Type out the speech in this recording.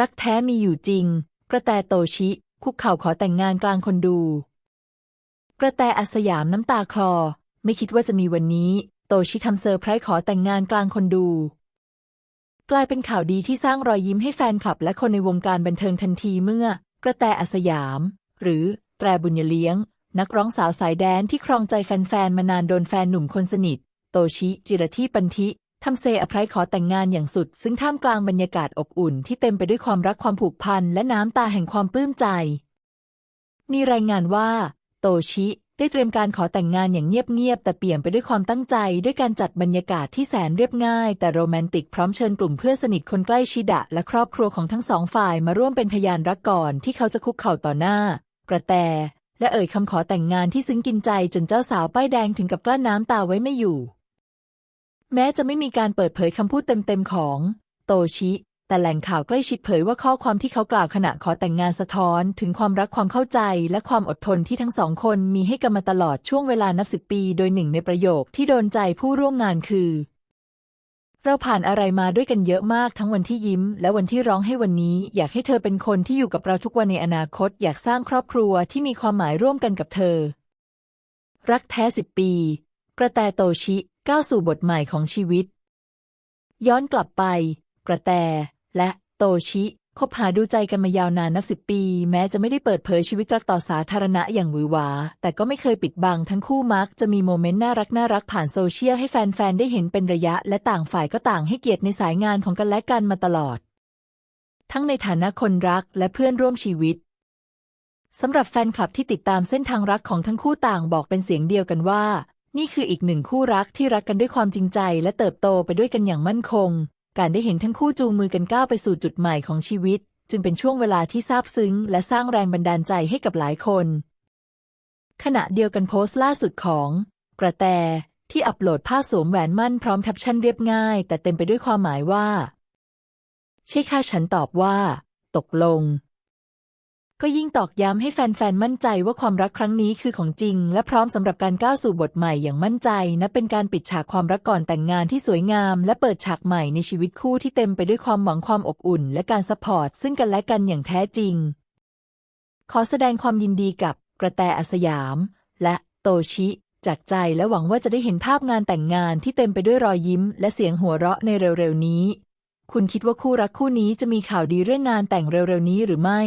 รักแท้มีอยู่จริง กระแตโตชิ คุกเข่าขอแต่งงานกลางคนดู กระแตอาสยามน้ำตาคลอ ไม่คิดว่าจะมีวันนี้ โตชิทำเซอร์ไพรส์ขอแต่งงานกลางคนดู กลายเป็นข่าวดีที่สร้างรอยยิ้มให้แฟนคลับและคนในวงการบันเทิงทันทีเมื่อ กระแตอาสยาม หรือแตรบุญยเลี้ยง นักร้องสาวสายแดนที่ครองใจแฟนๆมานานโดนแฟนหนุ่มคนสนิท โตชิ จิรธีปันธิ ทำเซอร์ไพร์ขอแต่งงานอย่างสุด ซึ่งท่ามกลางบรรยากาศอบอุ่นที่เต็มไปด้วยความรักความผูกพันและน้ำตาแห่งความปลื้มใจ มีรายงานว่า โตชิได้เตรียมการขอแต่งงานอย่างเงียบๆแต่เปี่ยมไปด้วยความตั้งใจ ด้วยการจัดบรรยากาศที่แสนเรียบง่าย แต่โรแมนติกพร้อมเชิญกลุ่มเพื่อนสนิทคนใกล้ชิดะ และครอบครัวของทั้งสองฝ่ายมาร่วมเป็นพยานรักก่อนที่เขาจะคุกเข่าต่อหน้า กระแต และเอ่ยคำขอแต่งงานที่ซึ้งกินใจจนเจ้าสาวป้ายแดงถึงกับกลั้นน้ำตาไว้ไม่อยู่ แม้จะไม่มีการเปิดเผยคำพูดเต็มๆของ โตชิ แต่แหล่งข่าวใกล้ชิดเผยว่าข้อความที่เขากล่าวขณะขอแต่งงานสะท้อน ถึงความรักความเข้าใจและความอดทนที่ทั้งสองคนมีให้กันมาตลอดช่วงเวลานับสิบปี โดยหนึ่งในประโยคที่โดนใจผู้ร่วมงานคือ เราผ่านอะไรมาด้วยกันเยอะมากทั้งวันที่ยิ้ม และวันที่ร้องให้วันนี้ อยากให้เธอเป็นคนที่อยู่กับเราทุกวันในอนาคต อยากสร้างครอบครัวที่มีความหมายร่วมกันกับเธอ รักแท้สิบปี กระแตโตชิก้าวสู่บทใหม่ของชีวิต ย้อนกลับไป กระแต และโตชิคบหาดูใจกันมายาวนานนับสิบปี แม้จะไม่ได้เปิดเผยชีวิตรักต่อสาธารณะอย่างหวือหวา แต่ก็ไม่เคยปิดบังทั้งคู่มักจะมีโมเมนต์น่ารักน่ารักผ่านโซเชียลให้แฟน ๆ ได้เห็นเป็นระยะ และต่างฝ่ายก็ต่างให้เกียรติในสายงานของกันและกันมาตลอด ทั้งในฐานะคนรักและเพื่อนร่วมชีวิตสำหรับแฟนคลับที่ติดตามเส้นทางรักของทั้งคู่ต่างบอกเป็นเสียงเดียวกันว่า นี่คืออีกหนึ่งคู่รักที่รักกันด้วยความจริงใจ และเติบโตไปด้วยกันอย่างมั่นคง การได้เห็นทั้งคู่จูงมือกันก้าวไปสู่จุดใหม่ของชีวิต จึงเป็นช่วงเวลาที่ซาบซึ้ง และสร้างแรงบันดาลใจให้กับหลายคน ขณะเดียวกันโพสต์ล่าสุดของ กระแตที่อัปโหลดภาพสวมแหวนมั่นพร้อมแคปชั่นเรียบง่าย แต่เต็มไปด้วยความหมายว่า ใช่ค่ะฉันตอบว่า ตกลง ก็ยิ่งตอกย้ำให้แฟนๆ มั่นใจว่าความรักครั้งนี้คือของจริง และพร้อมสำหรับการก้าวสู่บทใหม่อย่างมั่นใจนับเป็นการปิดฉากความรักก่อนแต่งงานที่สวยงาม และเปิดฉากใหม่ในชีวิตคู่ที่เต็มไปด้วยความหวังความอบอุ่น และการซัพพอร์ตซึ่งกันและกันอย่างแท้จริง ขอแสดงความยินดีกับกระแตอาสยาม และโตชิ จากใจและหวังว่าจะได้เห็นภาพงานแต่งงานที่เต็มไปด้วยรอยยิ้ม และเสียงหัวเราะในเร็วๆนี้ คุณคิดว่าคู่รักคู่นี้จะมีข่าวดีเรื่องงานแต่งเร็วๆนี้หรือไม่